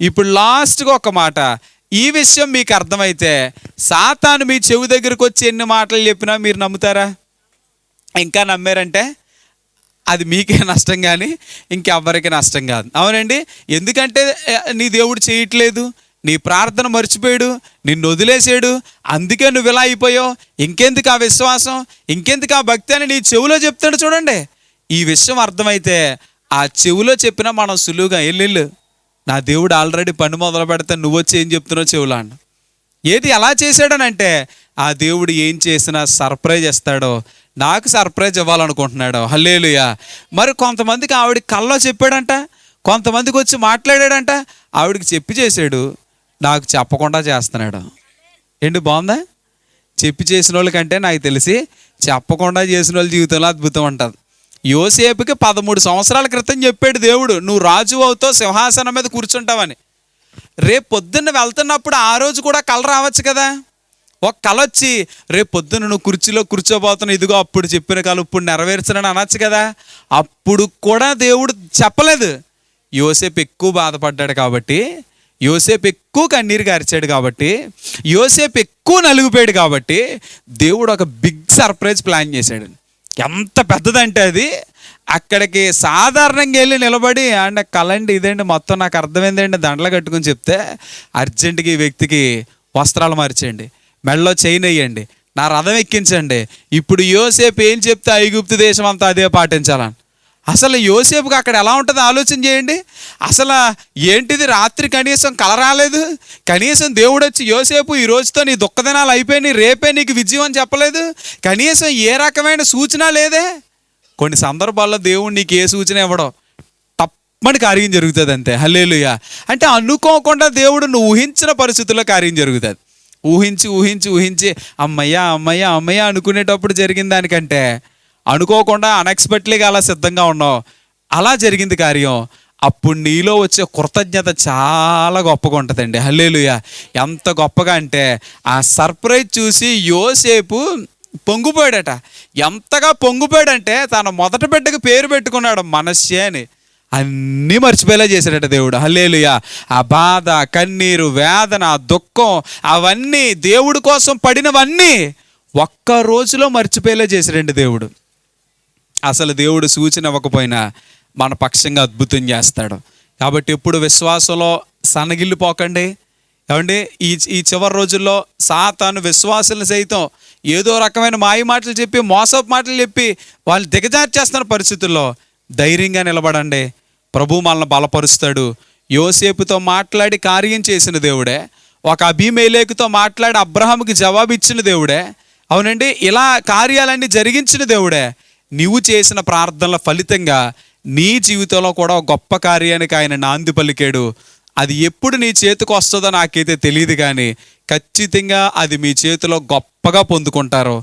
ఇప్పుడు లాస్ట్గా ఒక మాట. ఈ విషయం మీకు అర్థమైతే సాతాను మీ చెవి దగ్గరకు వచ్చి ఎన్ని మాటలు చెప్పినా మీరు నమ్ముతారా? ఇంకా నమ్మారంటే అది మీకే నష్టం కానీ ఇంకెవ్వరికి నష్టం కాదు. అవునండి? ఎందుకంటే నీ దేవుడు చేయట్లేదు. నీ ప్రార్థన మర్చిపోయాడు. నిన్ను వదిలేసాడు అందుకే నువ్వు ఇలా అయిపోయావు. ఇంకెందుకు ఆ విశ్వాసం? ఇంకెందుకు ఆ భక్తి అని నీ చెవిలో చెప్తాడు చూడండి. ఈ విషయం అర్థమైతే ఆ చెవిలో చెప్పినా మనం సులువుగా ఎల్లెళ్ళు నా దేవుడు ఆల్రెడీ పని మొదలు పెడితే నువ్వు వచ్చి ఏం చెప్తున్నావు చెవులో ఏది ఎలా చేశాడనంటే ఆ దేవుడు ఏం చేసినా సర్ప్రైజ్ ఇస్తాడో నాకు సర్ప్రైజ్ ఇవ్వాలనుకుంటున్నాడు. హల్లేలుయా. మరి కొంతమందికి ఆవిడ కల్లో చెప్పాడంట కొంతమందికి వచ్చి మాట్లాడాడంట ఆవిడకి చెప్పి చేశాడు నాకు చెప్పకుండా చేస్తున్నాడు. ఏంటి బాగుందా? చెప్పి చేసిన వాళ్ళకంటే నాకు తెలిసి చెప్పకుండా చేసిన వాళ్ళ జీవితంలో అద్భుతం ఉంటుంది యోసేపుకి పదమూడు సంవత్సరాల క్రితం చెప్పాడు దేవుడు నువ్వు రాజు అవుతావు సింహాసనం మీద కూర్చుంటావని. రేపు పొద్దున్న వెళ్తున్నప్పుడు ఆ రోజు కూడా కళ రావచ్చు కదా? ఒక కళ వచ్చి రేపు పొద్దున్న నువ్వు కుర్చీలో కూర్చోబోతున్నావు ఇదిగో అప్పుడు చెప్పిన కళ ఇప్పుడు నెరవేర్చనని అనొచ్చు కదా? అప్పుడు కూడా దేవుడు చెప్పలేదు. యోసేపు ఎక్కువ బాధపడ్డాడు కాబట్టి యోసేపు ఎక్కువ కన్నీరు గారిచాడు కాబట్టి యోసేపు ఎక్కువ నలిగిపోయాడు కాబట్టి దేవుడు ఒక బిగ్ సర్ప్రైజ్ ప్లాన్ చేశాడు. ఎంత పెద్దదంటే అది. అక్కడికి సాధారణంగా వెళ్ళి నిలబడి అండ్ కలండి ఇదేంటి మొత్తం నాకు అర్థమైందండి దండలు కట్టుకుని చెప్తే అర్జెంటుగా ఈ వ్యక్తికి వస్త్రాలు మార్చేయండి మెడలో చైన్ వేయండి నా రథం ఎక్కించండి. ఇప్పుడు యోసేపు ఏం చెప్తే ఐగుప్తు దేశం అంతా అదే పాటించాలని. అసలు యోసేపుకి అక్కడ ఎలా ఉంటుందో ఆలోచన చేయండి. అసలు ఏంటిది రాత్రి కనీసం కల రాలేదు? కనీసం దేవుడు వచ్చి యోసేపు ఈ రోజుతో నీ దుఃఖదినాలు అయిపోయినాయి రేపే నీకు విజయం అని చెప్పలేదు? కనీసం ఏ రకమైన సూచన లేదే? కొన్ని సందర్భాల్లో దేవుడు నీకు ఏ సూచన ఇవ్వడం తప్పని కార్యం జరుగుతుంది అంతే. హల్లేలుయ. అంటే అనుకోకుండా దేవుడు నువ్వు ఊహించిన పరిస్థితుల్లో కార్యం జరుగుతుంది. ఊహించి ఊహించి ఊహించి అమ్మయ్యా అమ్మయ్యా అమ్మయ్యా అనుకునేటప్పుడు జరిగిన దానికంటే అనుకోకుండా అన్ఎక్స్పెక్ట్లీగా అలా సిద్ధంగా ఉన్నావు. అలా జరిగింది కార్యం. అప్పుడు నీలో వచ్చే కృతజ్ఞత చాలా గొప్పగా ఉంటుందండి. హల్లేలుయ. ఎంత గొప్పగా అంటే ఆ సర్ప్రైజ్ చూసి యోసేపు పొంగిపోయాడట. ఎంతగా పొంగిపోయాడంటే తన మొదట బిడ్డకు పేరు పెట్టుకున్నాడు మనస్సే అని. అన్నీ మర్చిపోయేలా చేశాడట దేవుడు. హల్లేలుయ. ఆ బాధ కన్నీరు వేదన దుఃఖం అవన్నీ దేవుడి కోసం పడినవన్నీ ఒక్క రోజులో మర్చిపోయేలా చేశాడండి దేవుడు. అసలు దేవుడు సూచన ఇవ్వకపోయినా మన పక్షంగా అద్భుతం చేస్తాడు. కాబట్టి ఎప్పుడు విశ్వాసంలో సనగిల్లిపోకండి ఏమండి? ఈ ఈ చివరి రోజుల్లో సాతాను విశ్వాసులను సైతం ఏదో రకమైన మాయ మాటలు చెప్పి మోసపు మాటలు చెప్పి వాళ్ళు దిగజార్చేస్తున్న పరిస్థితుల్లో ధైర్యంగా నిలబడండి. ప్రభు మనల్ని బలపరుస్తాడు. యోసేపుతో మాట్లాడి కార్యం చేసిన దేవుడే. ఒక అభిమేలేకుతో మాట్లాడి అబ్రహాముకి జవాబు ఇచ్చిన దేవుడే. అవునండి? ఇలా కార్యాలన్నీ జరిగించిన దేవుడే. నీవు చేసిన ప్రార్థనల ఫలితంగా నీ జీవితంలో కూడా గొప్ప కార్యానికి ఆయన నాంది పలికాడు. అది ఎప్పుడు నీ చేతికి వస్తుందో నాకైతే తెలియదు కానీ ఖచ్చితంగా అది మీ చేతిలో గొప్పగా పొందుకుంటారు.